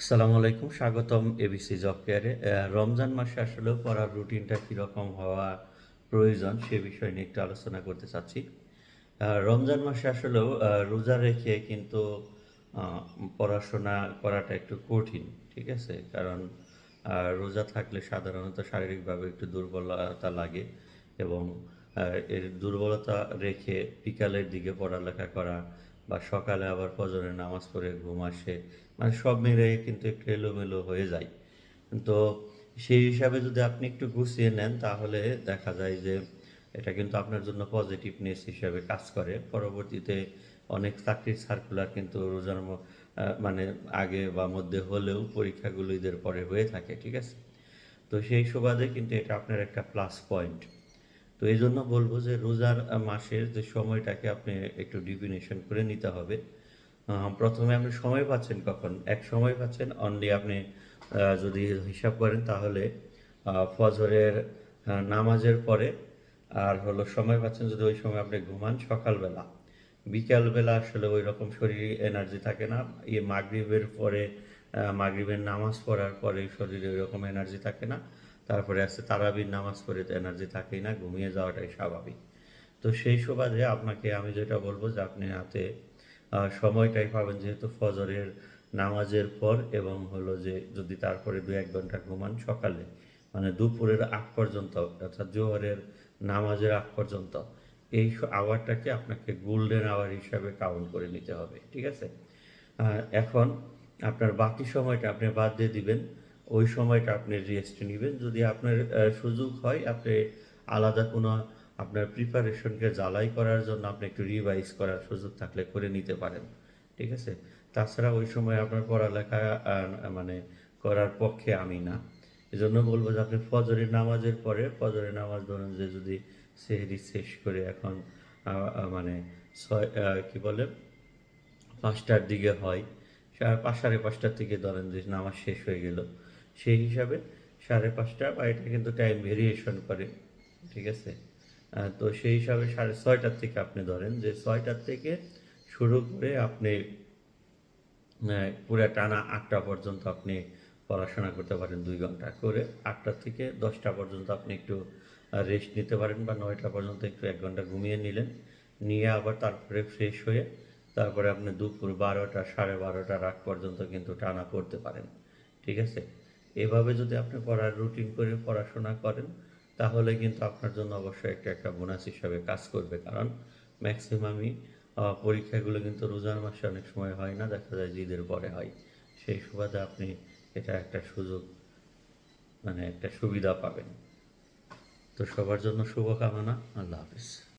আসসালামু আলাইকুম, স্বাগতম এবিসি জব কেয়ারে রমজান মাসে আসলে পড়ার রুটিনটা কীরকম হওয়া প্রয়োজন সে বিষয় নিয়ে একটু আলোচনা করতে চাচ্ছি। রমজান মাসে আসলেও রোজা রেখে কিন্তু পড়াশোনা করাটা একটু কঠিন, ঠিক আছে? কারণ রোজা থাকলে সাধারণত শারীরিকভাবে একটু দুর্বলতা লাগে এবং এর দুর্বলতা রেখে বিকালের দিকে পড়ালেখা করা বা সকালে আবার ফজরের নামাজ পড়ে ঘুম আসে মানে সব মিলিয়ে কিন্তু একটু এলোমেলো হয়ে যায়। তো সেই হিসাবে যদি আপনি একটু গুছিয়ে নেন, তাহলে দেখা যায় যে এটা কিন্তু আপনার জন্য পজিটিভনেস হিসাবে কাজ করে। পরবর্তীতে অনেক চাকরির সার্কুলার কিন্তু রোজার মানে আগে বা মধ্যে হলেও পরীক্ষাগুলো ঈদের পরে হয়ে থাকে, ঠিক আছে? তো সেই সুবাদে কিন্তু এটা আপনার একটা প্লাস পয়েন্ট তো এই জন্য বলব যে রোজার মাসের যে সময়টাকে আপনি একটু ডিফিনেশন করে নিতে হবে। প্রথমে আপনি সময় পাচ্ছেন কখন? এক সময় পাচ্ছেন, অনলি আপনি যদি হিসাব করেন তাহলে ফজরের নামাজের পরে, আর হলো সময় পাচ্ছেন যদি ওই সময় আপনি ঘুমান সকালবেলা। বিকালবেলা আসলে ওই রকম শরীরে এনার্জি থাকে না। ইয়ে মাগরিবের পরে মাগরিবের নামাজ পড়ার পরে শরীরে ওই রকম এনার্জি থাকে না। তারপরে আছে তারাবির নামাজ পড়ে তো এনার্জি থাকেই না ঘুমিয়ে যাওয়াটাই স্বাভাবিক। তো সেই সুবাদে আপনাকে আমি যেটা বলব যে আপনি আহ, সময়টাই পাবেন যেহেতু ফজরের নামাজের পর এবং হলো যে যদি তারপরে দু এক ঘণ্টা ঘুমান সকালে মানে দুপুরের আগ পর্যন্ত অর্থাৎ জোহরের নামাজের আগ পর্যন্ত এই আওয়ারটাকে আপনাকে গোল্ডেন আওয়ার হিসাবে কাউন্ট করে নিতে হবে ঠিক আছে? এখন আপনার বাকি সময়টা আপনি বাদ দিয়ে দিবেন ওই সময়টা আপনি রেস্ট নেবেন। যদি আপনার সুযোগ হয়, আপনি আলাদা কোনো আপনার প্রিপারেশনকে জ্বালাই করার জন্য আপনি একটু রিভাইজ করার সুযোগ থাকলে করে নিতে পারেন। ঠিক আছে? তাছাড়া ওই সময় আপনার পড়ালেখা মানে করার পক্ষে আমি না। এজন্য বলব যে আপনি ফজরের নামাজের পরে, ফজরের নামাজ ধরুন যে যদি সেহরি শেষ করে এখন মানে ছয় কি বলে, পাঁচটার দিকে হয় পাঁচ, সাড়ে পাঁচটার থেকে ধরেন যে নামাজ শেষ হয়ে গেল। সেই হিসাবে সাড়ে পাঁচটা বা এটা কিন্তু টাইম ভেরিয়েশন করে, ঠিক আছে? তো সেই হিসাবে সাড়ে ছয়টার থেকে আপনি ধরেন যে ছয়টার থেকে শুরু করে আপনি পুরো টানা আটটা পর্যন্ত আপনি পড়াশোনা করতে পারেন দুই ঘণ্টা করে। আটটা থেকে দশটা পর্যন্ত আপনি একটু রেস্ট নিতে পারেন বা নয়টা পর্যন্ত একটু এক ঘণ্টা ঘুমিয়ে নিলেন। নিয়ে আবার তারপরে ফ্রেশ হয়ে তারপরে আপনি দুপুর বারোটা, সাড়ে বারোটা রাত পর্যন্ত কিন্তু টানা পড়তে পারেন। ঠিক আছে? এভাবে যদি আপনি পড়ার রুটিন করে পড়াশোনা করেন, তাহলে কিন্তু আপনার জন্য অবশ্যই একটা একটা বোনাস হিসাবে কাজ করবে। কারণ ম্যাক্সিমামই পরীক্ষাগুলো কিন্তু রোজার মাসে অনেক সময় হয় না, দেখা যায় যে ঈদের পরে হয়। সেই সুবাদে আপনি এটা একটা সুযোগ মানে একটা সুবিধা পাবেন। তো সবার জন্য শুভকামনা। আল্লাহ হাফিজ।